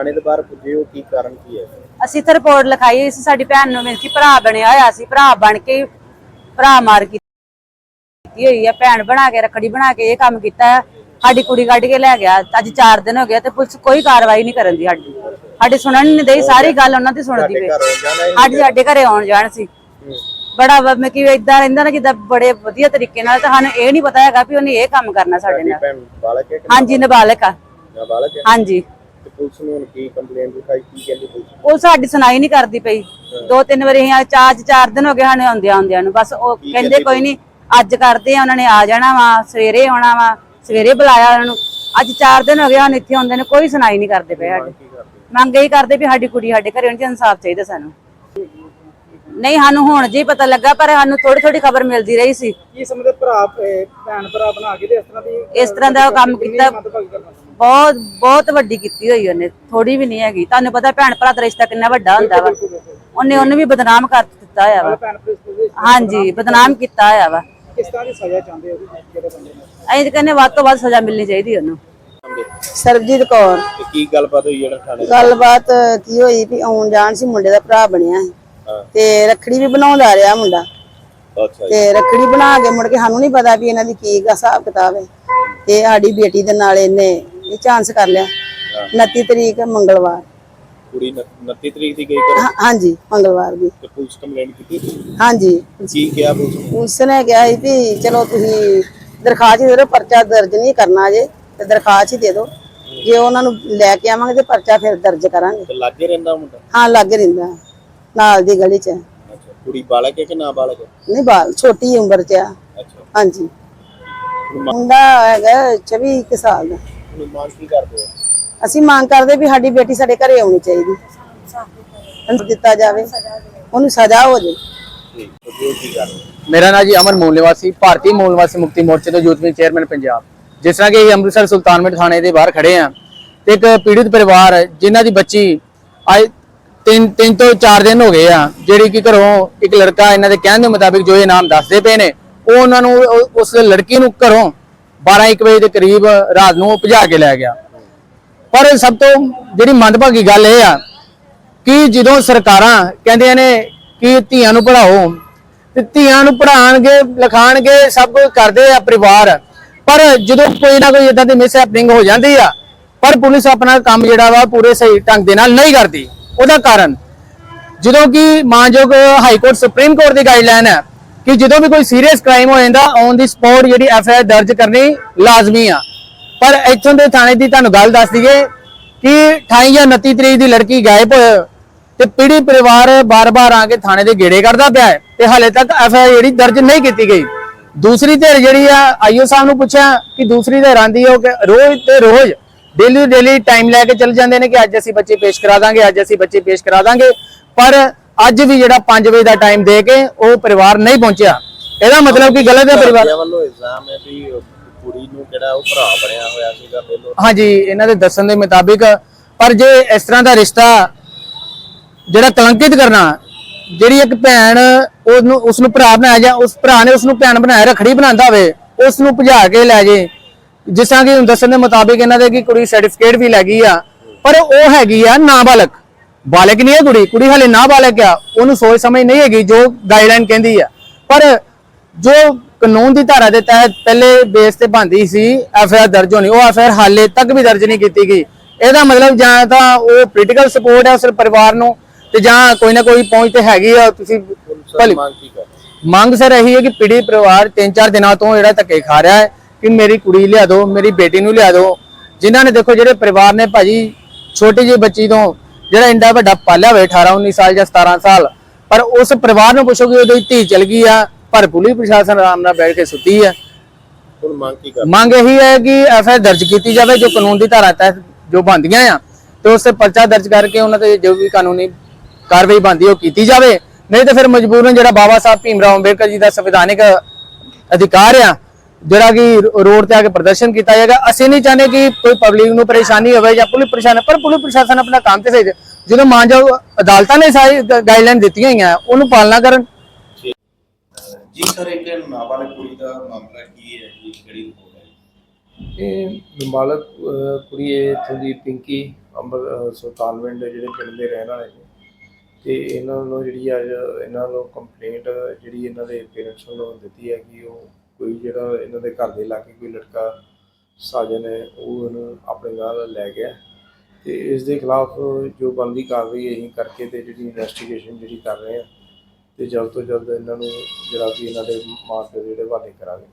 ਥਾਣੇ ਦੇ ਬਾਹਰ ਪੁੱਜੇ ਹੋ ਕੀ ਕਾਰਨ ਕੀ ਹੈ? ਅਸੀਂ ਤਾਂ ਰਿਪੋਰਟ ਲਿਖਾਈ ਸੀ ਸਾਡੀ ਭੈਣ ਨੂੰ ਮਿਲ ਕੇ ਭਰਾ ਬਣਿਆ ਹੋਇਆ ਸੀ ਭਰਾ ਬਣ ਕੇ ਭਰਾ ਮਾਰ ਕੀਤੀ ਹੋਈ ਆ ਭੈਣ ਬਣਾ ਕੇ ਰੱਖੜੀ ਬਣਾ ਕੇ ਇਹ ਕੰਮ ਕੀਤਾ ਹੈ। ਸਾਡੀ ਕੁੜੀ ਕੱਢ ਕੇ ਲੈ ਗਿਆ ਅੱਜ 4 ਦਿਨ ਹੋ ਗਏ ਤੇ ਪੁਲਿਸ ਕੋਈ ਕਾਰਵਾਈ ਨਹੀਂ ਕਰਨ ਦੀ ਸਾਡੀ। ਸਾਡੀ ਸੁਣਨ ਨਹੀਂ ਦੇਈ ਸਾਰੀ ਗੱਲ ਉਹਨਾਂ ਦੀ ਸੁਣਦੀ ਹੈ ਅੱਜ ਸਾਡੇ ਘਰੇ ਆਉਣ ਜਾਣ ਸੀ। ਬੜਾ ਮੈਂ ਕਿ ਇਦਾਂ ਰਹਿੰਦਾ ਨਾ ਜਿੱਦਾਂ ਬੜੇ ਵਧੀਆ ਤਰੀਕੇ ਨਾਲ ਤਾਂ ਸਾਨੂੰ ਇਹ ਨਹੀਂ ਪਤਾ ਹੈਗਾ ਵੀ ਉਹਨੇ ਇਹ ਕੰਮ ਕਰਨਾ ਸਾਡੇ ਨਾਲ। ਹੈ ਹਾਂਜੀ ਨਾਬਾਲਗ ਆ। ਨਾਬਾਲਗ ਹੈ? ਹਾਂਜੀ। ਤੇ ਪੁਲਿਸ ਨੂੰ ਹੁਣ ਕੀ ਕੰਪਲੇਂਟ ਲਿਖਾਈ ਕੀ ਕਹਿੰਦੀ ਪੁਲਿਸ? ਉਹ ਸਾਡੀ ਸੁਣਾਈ ਨਹੀਂ ਕਰਦੀ ਪਈ। ਦੋ ਤਿੰਨ ਵਾਰੀ ਅਸੀਂ ਚਾਰ ਚਾਰ ਦਿਨ ਹੋ ਗਏ ਸਾਨੂੰ ਆਉਂਦਿਆਂ ਆਉਂਦਿਆਂ ਨੂੰ। ਬਸ ਉਹ ਕਹਿੰਦੇ ਕੋਈ ਨਹੀਂ ਅੱਜ ਕਰਦੇ ਆ ਉਹਨਾਂ ਨੇ ਆ ਜਾਣਾ ਵਾ ਸਵੇਰੇ ਆਉਣਾ ਵਾ ਸਵੇਰੇ ਬੁਲਾਇਆ ਉਹਨਾਂ ਨੂੰ। ਅੱਜ ਚਾਰ ਦਿਨ ਹੋ ਗਏ ਹਨ ਇੱਥੇ ਆਉਂਦੇ ਨੇ ਕੋਈ ਸੁਣਾਈ ਨਹੀਂ ਕਰਦੇ ਪਏ ਸਾਡੀ। ਕੀ ਕਰਦੇ? ਮੰਗ ਇਹੀ ਕਰਦੇ ਵੀ ਸਾਡੀ ਕੁੜੀ ਸਾਡੇ ਘਰੇ ਇਨਸਾਫ ਚਾਹੀਦਾ ਸਾਨੂੰ। ਨਹੀਂ ਸਾਨੂੰ ਹੁਣ ਜੀ ਪਤਾ ਲੱਗਾ ਪਰ ਸਾਨੂੰ ਥੋੜੀ ਥੋੜੀ ਖਬਰ ਮਿਲਦੀ ਰਹੀ ਸੀ। ਕੀ ਸਮਝਦੇ ਭਰਾ ਅਹ ਭੈਣ ਭਰਾ ਬਣਾ ਕੇ ਤੇ ਇਸ ਤਰ੍ਹਾਂ ਦੀ ਇਸ ਤਰ੍ਹਾਂ ਦਾ ਉਹ ਕੰਮ ਕੀਤਾ। ਬਹੁਤ ਬਹੁਤ ਵੱਡੀ ਕੀਤੀ ਹੋਈ ਉਹਨੇ ਥੋੜੀ ਵੀ ਨਹੀਂ ਹੈਗੀ। ਤੁਹਾਨੂੰ ਪਤਾ ਭੈਣ ਭਰਾ ਦਾ ਰਿਸ਼ਤਾ ਕਿੰਨਾ ਵੱਡਾ ਹੁੰਦਾ ਵਾ। ਉਹਨੇ ਉਹਨੂੰ ਵੀ ਬਦਨਾਮ ਕਰ ਦਿੱਤਾ ਹੋਇਆ ਵਾ। ਹਾਂਜੀ ਬਦਨਾਮ ਕੀਤਾ ਹੋਇਆ। ਵਾ। ਕਿਸ ਤਰ੍ਹਾਂ ਦੀ ਸਜ਼ਾ ਚਾਹੁੰਦੇ ਹੋ ਜਿਹੜੇ ਬੰਦੇ ਨੇ ਅਸੀਂ ਤਾਂ ਕਹਿੰਦੇ ਵੱਧ ਤੋਂ ਵੱਧ ਸਜ਼ਾ ਮਿਲਣੀ ਚਾਹੀਦੀ ਉਹਨੂੰ। ਸਰਬਜੀਤ ਕੌਰ। ਕੀ ਗੱਲਬਾਤ ਹੋਈ ਜਿਹੜਾ ਥਾਣੇ ਗੱਲਬਾਤ ਕੀ ਹੋਈ ਵੀ ਆਉਣ ਜਾਣ ਸੀ ਮੁੰਡੇ ਦਾ ਭਰਾ ਬਣਿਆ ਸੀ। ਹਾਂ। ਤੇ ਰੱਖੜੀ ਵੀ ਬਣਾਉਂਦਾ ਰਿਹਾ ਮੁੰਡਾ। ਤੇ ਰੱਖੜੀ ਬਣਾ ਕੇ ਮੁੜ ਕੇ ਸਾਨੂੰ ਨਹੀਂ ਪਤਾ ਵੀ ਇਹਨਾਂ ਦੀ ਕੀ ਗਾ ਹਿਸਾਬ ਕਿਤਾਬ ਹੈ। ਤੇ ਸਾਡੀ ਬੇਟੀ ਦੇ ਨਾਲ ਇਹਨੇ ਇਹ ਚਾਂਸ ਕਰ ਲਿਆ। 29 ਤਰੀਕ ਮੰਗਲਵਾਰ। ਕੁੜੀ 29 ਤਰੀਕ ਦੀ ਗਈ ਕਰ ਹਾਂਜੀ ਮੰਗਲਵਾਰ ਦੀ। ਤੇ ਪੁਲਿਸ ਕੰਪਲੇਂਟ ਕੀਤੀ? ਹਾਂਜੀ। ਕੀ ਕਿਹਾ ਪੁਲਿਸ ਨੇ? ਉਸ ਨੇ ਕਿਹਾ ਸੀ ਵੀ ਚਲੋ ਤੁਸੀਂ ਦਰਖਾਸਤ ਦੇ ਦਿਓ ਪਰਚਾ ਦਰਜ ਨਹੀਂ ਕਰਨਾ ਜੇ ਤੇ ਦਰਖਾਸਤ ਹੀ ਦੇ ਦਿਓ। ਜੇ ਉਹਨਾਂ ਨੂੰ ਲੈ ਕੇ ਆਵਾਂਗੇ ਤੇ ਪਰਚਾ ਫਿਰ ਦਰਜ ਕਰਾਂਗੇ। ਤੇ ਲਾਗੇ ਰਹਿੰਦਾ ਮੁੰਡਾ? ਹਾਂ ਲੱਗ ਰਹਿੰਦਾ। ਨਾਲ ਦੀ ਗਲੀ 'ਚ ਅੱਛਾ ਕੁੜੀ ਬਾਲਕ ਹੈ ਕਿ ਨਾ ਬਾਲਕ ਹੈ? ਨਹੀਂ ਬਾਲ ਛੋਟੀ ਉਮਰ 'ਚ ਆ। ਅੱਛਾ। ਹਾਂਜੀ। ਮੁੰਡਾ ਹੈਗਾ 24 ਕੁ ਸਾਲ ਦਾ। ਹੁਣ ਮੰਗ ਕੀ ਕਰਦੇ ਹੋ? ਅਸੀਂ ਮੰਗ ਕਰਦੇ ਵੀ ਸਾਡੀ ਬੇਟੀ ਸਾਡੇ ਘਰੇ ਆਉਣੀ ਚਾਹੀਦੀ। ਉਹਨੂੰ ਦਿੱਤਾ ਜਾਵੇ। ਉਹਨੂੰ ਸਜ਼ਾ ਹੋ ਜਾਵੇ ਠੀਕ ਤੇ ਉਹ ਕੀ ਕਰਦੇ ਮੇਰਾ ਨਾਮ ਜੀ ਅਮਨ ਮੂਲ ਨਿਵਾਸੀ ਭਾਰਤੀ ਮੂਲ ਨਿਵਾਸੀ ਮੁਕਤੀ ਮੋਰਚੇ ਤੋਂ ਯੂਥ ਵਿੰਗ ਚੇਅਰਮੈਨ ਪੰਜਾਬ। ਜਿਸ ਤਰ੍ਹਾਂ ਕਿ ਅਸੀਂ ਅੰਮ੍ਰਿਤਸਰ ਸੁਲਤਾਨਪੁਰ ਥਾਣੇ ਦੇ ਬਾਹਰ ਖੜੇ ਆ ਤੇ ਇੱਕ ਪੀੜਿਤ ਪਰਿਵਾਰ ਹੈ, ਜਿਨ੍ਹਾਂ ਦੀ ਬੱਚੀ ਅੱਜ ਤਿੰਨ ਤਿੰਨ ਤੋਂ ਚਾਰ ਦਿਨ ਹੋ ਗਏ ਆ ਜਿਹੜੀ ਕਿ ਘਰੋਂ ਇੱਕ ਲੜਕਾ ਇਹਨਾਂ ਦੇ ਕਹਿਣ ਦੇ ਮੁਤਾਬਿਕ ਜੋ ਇਹ ਨਾਮ ਦੱਸਦੇ ਪਏ ਨੇ ਉਹ ਉਹਨਾਂ ਨੂੰ ਉਹ- ਉਸ ਲੜਕੀ ਨੂੰ ਘਰੋਂ 12 1 ਵਜੇ ਦੇ ਕਰੀਬ ਰਾਤ ਨੂੰ ਉਹ ਭਜਾ ਕੇ ਲੈ ਗਿਆ। ਪਰ ਸਭ ਤੋਂ ਜਿਹੜੀ ਮੰਦਭਾਗੀ ਗੱਲ ਇਹ ਆ ਕਿ ਜਦੋਂ ਸਰਕਾਰਾਂ ਕਹਿੰਦੀਆਂ ਨੇ ਕਿ ਧੀਆਂ ਨੂੰ ਪੜ੍ਹਾਓ, ਤੇ ਧੀਆਂ ਨੂੰ ਪੜ੍ਹਾਉਣਗੇ ਲਿਖਾਣਗੇ, ਸਭ ਕੁਝ ਕਰਦੇ ਆ ਪਰਿਵਾਰ। ਪਰ ਜਦੋਂ ਕੋਈ ਨਾ ਕੋਈ ਇਦਾਂ ਦੀ ਮਿਸ ਹੈਪਨਿੰਗ ਹੋ ਜਾਂਦੀ ਆ, ਪਰ ਪੁਲਿਸ ਆਪਣਾ ਕੰਮ ਜਿਹੜਾ ਵਾ ਪੂਰੇ ਸਹੀ ਢੰਗ ਦੇ ਨਾਲ ਨਹੀਂ ਕਰਦੀ। ਉਹਦਾ ਕਾਰਨ ਜਦੋਂ ਕਿ ਮਾਨਯੋਗ ਹਾਈ ਕੋਰਟ ਸੁਪਰੀਮ ਕੋਰਟ ਦੀ ਗਾਈਡਲਾਈਨ ਹੈ ਕਿ ਜਦੋਂ ਵੀ ਕੋਈ ਸੀਰੀਅਸ ਕ੍ਰਾਈਮ ਹੋ ਜਾਂਦਾ ਔਨ ਦੀ ਸਪੌਟ ਜਿਹੜੀ ਐਫ ਆਈ ਆਰ ਦਰਜ ਕਰਨੀ ਲਾਜ਼ਮੀ ਆ। ਪਰ ਇੱਥੋਂ ਦੇ ਥਾਣੇ ਦੀ ਤੁਹਾਨੂੰ ਗੱਲ ਦੱਸ ਦਈਏ ਕਿ 28 ਜਾਂ 29 ਤਰੀਕ ਦੀ ਲੜਕੀ ਗਾਇਬ ਹੋਈ ਤੇ ਪੀੜੀ ਪਰਿਵਾਰ ਬਾਰ-ਬਾਰ ਆ ਕੇ ਥਾਣੇ ਦੇ ਗੇੜੇ ਕਰਦਾ ਪਿਆ ਹੈ ਤੇ ਹਾਲੇ ਤੱਕ ਐਫ ਆਈ ਆਰ ਜਿਹੜੀ ਦਰਜ ਨਹੀਂ ਕੀਤੀ ਗਈ। ਦੂਸਰੀ ਧਿਰ ਜਿਹੜੀ ਆ, ਆਈਓ ਸਾਹਿਬ ਨੂੰ ਪੁੱਛਿਆ ਕਿ ਦੂਸਰੀ ਧਿਰ ਆਂਦੀ ਹੈ ਉਹ ਕਿ ਰੋਜ਼ ਤੇ ਰੋਜ਼ ਡੇਲੀ ਡੇਲੀ ਟਾਈਮ ਲੈ ਕੇ ਚੱਲ ਜਾਂਦੇ ਨੇ ਕਿ ਅੱਜ ਅਸੀਂ ਬੱਚੇ ਪੇਸ਼ ਕਰਾ ਦਾਂਗੇ, ਅੱਜ ਅਸੀਂ ਬੱਚੇ ਪੇਸ਼ ਕਰਾ ਦਾਂਗੇ। ਪਰ ਅੱਜ ਵੀ ਜਿਹੜਾ 5 ਵਜੇ ਦਾ ਟਾਈਮ ਦੇ ਕੇ ਉਹ ਪਰਿਵਾਰ ਨਹੀਂ ਪਹੁੰਚਿਆ। ਇਹਦਾ ਮਤਲਬ ਕਿ ਗਲਤ ਹੈ ਪਰਿਵਾਰ ਘਰਦਿਆਂ ਵੱਲੋਂ ਇਲਜ਼ਾਮ ਹੈ ਵੀ ਉਹ ਕੁੜੀ ਨੂੰ ਜਿਹੜਾ ਉਹ ਭਰਾ ਬਣਿਆ ਹੋਇਆ ਸੀਗਾ ਪਹਿਲੋਂ ਹਾਂਜੀ ਇਹਨਾਂ ਦੇ ਦੱਸਣ ਦੇ ਮੁਤਾਬਿਕ ਪਰ ਜੇ ਇਸ ਤਰ੍ਹਾਂ ਦਾ ਰਿਸ਼ਤਾ ਜਿਹੜਾ ਕਲੰਕਿਤ ਕਰਨਾ ਜਿਹੜੀ ਇੱਕ ਭੈਣ ਉਹਨੂੰ ਉਸ ਨੂੰ ਭਰਾ ਬਣਾਇਆ ਜਾਂ ਉਸ ਭਰਾ ਨੇ ਉਸ ਨੂੰ ਭੈਣ ਬਣਾਇਆ ਰਖੜੀ ਬਣਾਉਂਦਾ ਹੋਵੇ ਉਸ ਨੂੰ ਭਜਾ ਕੇ ਲੈ ਜੇ। ਜਿਸ ਤਰ੍ਹਾਂ ਕਿ ਹੁਣ ਦੱਸਣ ਦੇ ਮੁਤਾਬਿਕ ਇਹਨਾਂ ਦੇ ਕਿ ਕੁੜੀ ਸਰਟੀਫਿਕੇਟ ਵੀ ਲੈ ਗਈ ਆ ਪਰ ਉਹ ਹੈਗੀ ਆ ਨਾਬਾਲਗ। ਬਾਲਗ ਨਹੀਂ ਹੈ ਕੁੜੀ ਕੁੜੀ ਹਲੇ ਨਾਬਾਲਗ ਆ ਉਹਨੂੰ ਸੋਚ ਸਮਝ ਨਹੀਂ ਹੈਗੀ ਜੋ ਗਾਈਡਲਾਈਨ ਕਹਿੰਦੀ ਆ। ਪਰ ਜੋ ਕਾਨੂੰਨ ਦੀ ਧਾਰਾ ਦੇ ਤਹਿਤ ਪਹਿਲੇ ਬੇਸ ਤੇ ਬੰਦੀ ਸੀ ਐਫ ਆਰ ਦਰਜ ਹੋਣੀ ਉਹ ਐਫ ਆਰ ਹਾਲੇ ਤੱਕ ਵੀ ਦਰਜ ਨਹੀਂ ਕੀਤੀ ਗਈ। ਇਹਦਾ ਮਤਲਬ ਜਾਂ ਤਾਂ ਉਹ ਪੋਲੀਟੀਕਲ ਸਪੋਰਟ ਹੈ ਉਸ ਪਰਿਵਾਰ ਨੂੰ ਤੇ ਜਾਂ ਕੋਈ ਨਾ ਕੋਈ ਪਹੁੰਚ ਤੇ ਹੈਗੀ ਆ ਤੁਸੀਂ ਭਲੀ ਮੰਗ ਸਰ ਇਹੀ ਹੈ ਕਿ ਪੀੜੀ ਪਰਿਵਾਰ ਤਿੰਨ ਚਾਰ ਦਿਨਾਂ ਤੋਂ ਜਿਹੜਾ ਧੱਕੇ ਖਾ ਰਿਹਾ ਹੈ ਕਿ ਮੇਰੀ ਕੁੜੀ ਲਿਆ ਦਿਓ ਮੇਰੀ ਬੇਟੀ ਨੂੰ ਲਿਆ ਦਿਓ। ਜਿਨ੍ਹਾਂ ਨੇ ਦੇਖੋ ਜਿਹੜੇ ਪਰਿਵਾਰ ਨੇ ਭਾਜੀ ਛੋਟੀ ਜਿਹੀ ਬੱਚੀ ਤੋਂ ਜਿਹੜਾ ਇੰਡਾ ਵੱਡਾ ਪਾਲਿਆ ਹੋਵੇ 18 19 ਸਾਲ ਜਾਂ 17 ਸਾਲ ਪਰ ਉਸ ਪਰਿਵਾਰ ਨੂੰ ਪੁੱਛੋ ਕਿ ਉਹਦੀ ਧੀ ਚਲ ਗਈ ਆ ਪਰ ਪੁਲਿਸ ਪ੍ਰਸ਼ਾਸਨ ਆਰਾਮ ਨਾਲ ਬੈਠ ਕੇ ਸੁੱਤੀ ਹੈ ਹੁਣ ਮੰਗ ਕੀ ਕਰ ਮੰਗ ਇਹੀ ਹੈ ਕਿ ਐਫ ਆਈ ਆਰ ਦਰਜ ਕੀਤੀ ਜਾਵੇ ਜੋ ਕਾਨੂੰਨ ਦੀ ਧਾਰਾ ਤਹਿਤ ਜੋ ਬੰਦੀਆਂ ਆ ਤੇ ਉਸ ਤੇ ਪਰਚਾ ਦਰਜ ਕਰਕੇ ਉਹਨਾਂ ਤੇ ਜੋ ਵੀ ਕਾਨੂੰਨੀ ਕਾਰਵਾਈ ਬੰਦੀ ਉਹ ਕੀਤੀ ਜਾਵੇ। ਨਹੀਂ ਤੇ ਫਿਰ ਮਜਬੂਰਨ ਜਿਹੜਾ ਬਾਬਾ ਸਾਹਿਬ ਭੀਮਰਾਓ ਅੰਬੇਡਕਰ ਜੀ ਦਾ ਸੰਵਿਧਾਨਿਕ ਅਧਿਕਾਰ ਆ ਜਿਹੜਾ ਕਿ ਰੋਡ ਤੇ ਆ ਕੇ ਪ੍ਰਦਰਸ਼ਨ ਕੀਤਾ ਜਾਏਗਾ। ਅਸੀਂ ਨਹੀਂ ਚਾਹੁੰਦੇ ਕਿ ਕੋਈ ਪਬਲਿਕ ਨੂੰ ਪਰੇਸ਼ਾਨੀ ਹੋਵੇ ਜਾਂ ਪੁਲਿਸ ਪਰੇਸ਼ਾਨ ਪਰ ਪੁਲਿਸ ਪ੍ਰਸ਼ਾਸਨ ਆਪਣਾ ਕੰਮ ਤੇ ਸਹੀ ਜਦੋਂ ਮਾਨਯੋਗ ਅਦਾਲਤਾਂ ਨੇ ਸਾਰੀ ਗਾਈਡਲਾਈਨ ਦਿੱਤੀਆਂ ਹੋਈਆਂ ਉਹਨੂੰ ਪਾਲਣਾ ਕਰਨ। ਜੀ ਸਰ ਇੱਕ ਨਾਬਾਲਗ ਕੁੜੀ ਦਾ ਮਾਮਲਾ ਕੀ ਹੈ? ਜੀ ਕਿਹੜੀ ਰਿਪੋਰਟ ਹੈ? ਇਹ ਨਾਬਾਲਗ ਕੁੜੀ ਇਹ ਇੱਥੋਂ ਦੀ ਪਿੰਕੀ ਅੰਬਰ ਸੁਲਤਾਨਵਿੰਡ ਜਿਹੜੇ ਪਿੰਡ ਦੇ ਰਹਿਣ ਵਾਲੇ ਨੇ। ਤੇ ਇਹਨਾਂ ਵੱਲੋਂ ਜਿਹੜੀ ਅੱਜ ਇਹਨਾਂ ਵੱਲੋਂ ਕੰਪਲੇਂਟ ਜਿਹੜੀ ਇਹਨਾਂ ਦੇ ਪੇਰੈਂਟਸ ਵੱਲੋਂ ਦਿੱਤੀ ਹੈ ਕਿ ਉਹ ਕੋਈ ਜਿਹੜਾ ਇਹਨਾਂ ਦੇ ਘਰ ਦੇ ਲਾਗੇ ਕੋਈ ਲੜਕਾ ਸਾਜਨ ਹੈ, ਉਹ ਇਹਨੂੰ ਆਪਣੇ ਨਾਲ ਲੈ ਗਿਆ। ਤੇ ਇਸ ਦੇ ਖਿਲਾਫ ਜੋ ਬਣਦੀ ਕਾਰਵਾਈ ਅਸੀਂ ਕਰਕੇ ਤੇ ਜਿਹੜੀ ਇਨਵੈਸਟੀਗੇਸ਼ਨ ਜਿਹੜੀ ਕਰ ਰਹੇ ਆ ਤੇ ਜਲਦ ਤੋਂ ਜਲਦ ਇਹਨਾਂ ਨੂੰ ਜਿਹੜਾ ਵੀ ਇਹਨਾਂ ਦੇ ਮਾਪੇ ਜਿਹੜੇ ਹਵਾਲੇ ਕਰਾਂਗੇ।